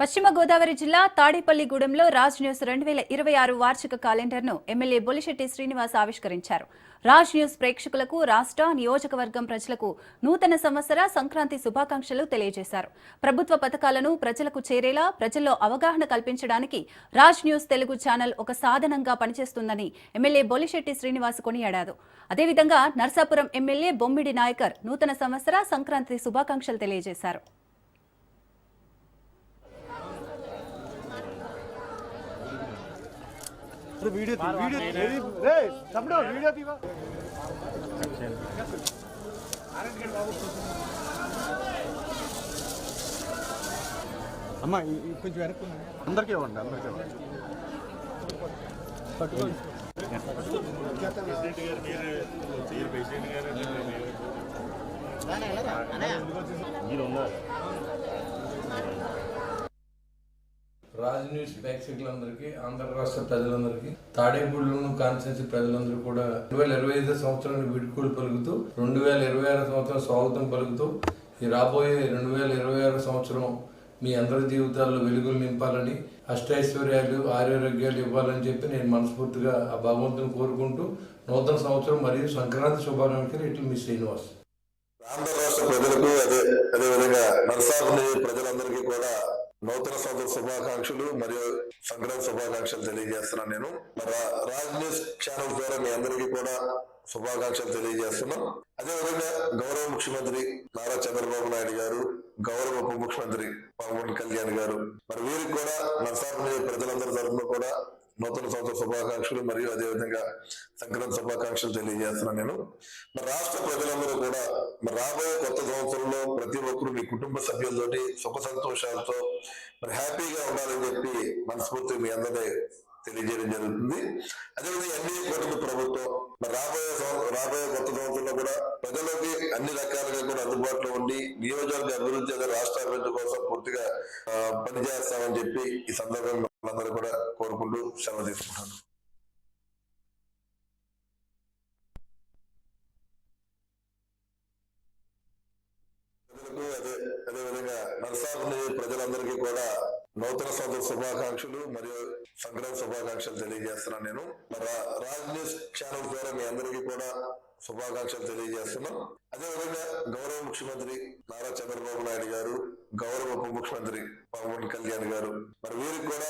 పశ్చిమ గోదావరి జిల్లా తాడేపల్లిగూడెంలో రాజ్ న్యూస్ రెండు వేల ఇరవై ఆరు వార్షిక క్యాలెండర్ను ఎమ్మెల్యే బొలిశెట్టి శ్రీనివాస్ ఆవిష్కరించారు. రాజ్ న్యూస్ ప్రేక్షకులకు రాష్ట్ర నియోజకవర్గం ప్రజలకు నూతన సంవత్సర సంక్రాంతి శుభాకాంక్షలు తెలియజేశారు. ప్రభుత్వ పథకాలను ప్రజలకు చేరేలా ప్రజల్లో అవగాహన కల్పించడానికి రాజ్ న్యూస్ తెలుగు ఛానల్ ఒక సాధనంగా పనిచేస్తుందని ఎమ్మెల్యే బొలిశెట్టి శ్రీనివాస్ కొనియాడారు. అదేవిధంగా నర్సాపురం ఎమ్మెల్యే బొమ్మిడి నాయకర్ నూతన సంవత్సర సంక్రాంతి శుభాకాంక్షలు తెలియజేశారు. Video video? రే, తమ్ముడు వీడియో తీవా అమ్మా కొంచెం వెనక్కు అందరికీ ఇవ్వండి అందరికీ ఇవ్వండి. రాజ్ న్యూస్ ప్రేక్షకులందరికీ ఆంధ్ర రాష్ట్ర ప్రజలందరికీ తాడేపూడిలోను కాన్స్టిట్యూన్సీ ప్రజలందరూ కూడా రెండు వేల ఇరవై ఐదు సంవత్సరానికి విడుకోలు పలుకుతూ రెండు వేల ఇరవై ఆరు సంవత్సరం స్వాగతం పలుకుతూ ఈ రాబోయే రెండు వేల ఇరవై ఆరు సంవత్సరం మీ అందరి జీవితాల్లో వెలుగులు నింపాలని అష్టైశ్వర్యాలు ఆరోగ్యాలు ఇవ్వాలని చెప్పి నేను మనస్ఫూర్తిగా ఆ భగవంతుని కోరుకుంటూ నూతన సంవత్సరం మరియు సంక్రాంతి శుభాకాంక్షలు ఇట్లు మీ శ్రీనివాస్. ఆంధ్ర రాష్ట్ర ప్రజలకు అదే అదేవిధంగా నర్సాపుని ప్రజలందరికీ కూడా నూతన సంవత్సర శుభాకాంక్షలు మరియు సంక్రాంతి శుభాకాంక్షలు తెలియజేస్తున్నాను నేను. రాజ్ న్యూస్ ఛానల్ ద్వారా మీ అందరికీ కూడా శుభాకాంక్షలు తెలియజేస్తున్నాం. అదేవిధంగా గౌరవ ముఖ్యమంత్రి నారా చంద్రబాబు నాయుడు గారు గౌరవ ఉప ముఖ్యమంత్రి పవన్ కళ్యాణ్ గారు మరి వీరికి కూడా నర్సాపుని ప్రజలందరి తరఫున కూడా నూతన సంవత్సర శుభాకాంక్షలు మరియు అదేవిధంగా సంక్రాంతి శుభాకాంక్షలు తెలియజేస్తున్నాను నేను. మరి రాష్ట్ర ప్రజలందరూ కూడా మరి రాబోయే కొత్త సంవత్సరంలో ప్రతి ఒక్కరు మీ కుటుంబ సభ్యులతోటి సుఖ సంతోషాలతో మరి హ్యాపీగా ఉండాలని చెప్పి మనస్ఫూర్తి మీ అందరే తెలియజేయడం జరుగుతుంది. అదేవిధంగా ఎన్డీఏ కూటమి ప్రభుత్వం మరి రాబోయే రాబోయే కొత్త సంవత్సరం కూడా ప్రజలకి అన్ని రకాలుగా కూడా అందుబాటులో ఉండి నియోజకవర్గ అభివృద్ధి రాష్ట్ర అభివృద్ధి కోసం పూర్తిగా పనిచేస్తామని చెప్పి ఈ సందర్భంగా అందరూ కూడా కోరుకుంటూ సెలవు తీసుకుంటాను. ప్రజలకు అదే అదేవిధంగా నరసాపుని ప్రజలందరికీ కూడా నూతన సంవత్సర శుభాకాంక్షలు మరియు సంక్రాంతి శుభాకాంక్షలు తెలియజేస్తున్నాను నేను. మరి రాజ్ న్యూస్ ఛానల్ ద్వారా మీ అందరికీ కూడా శుభాకాంక్షలు తెలియజేస్తున్నాం. అదేవిధంగా గౌరవ ముఖ్యమంత్రి నారా చంద్రబాబు నాయుడు గారు గౌరవ ఉప ముఖ్యమంత్రి పవన్ కళ్యాణ్ గారు. మరి వీరికి కూడా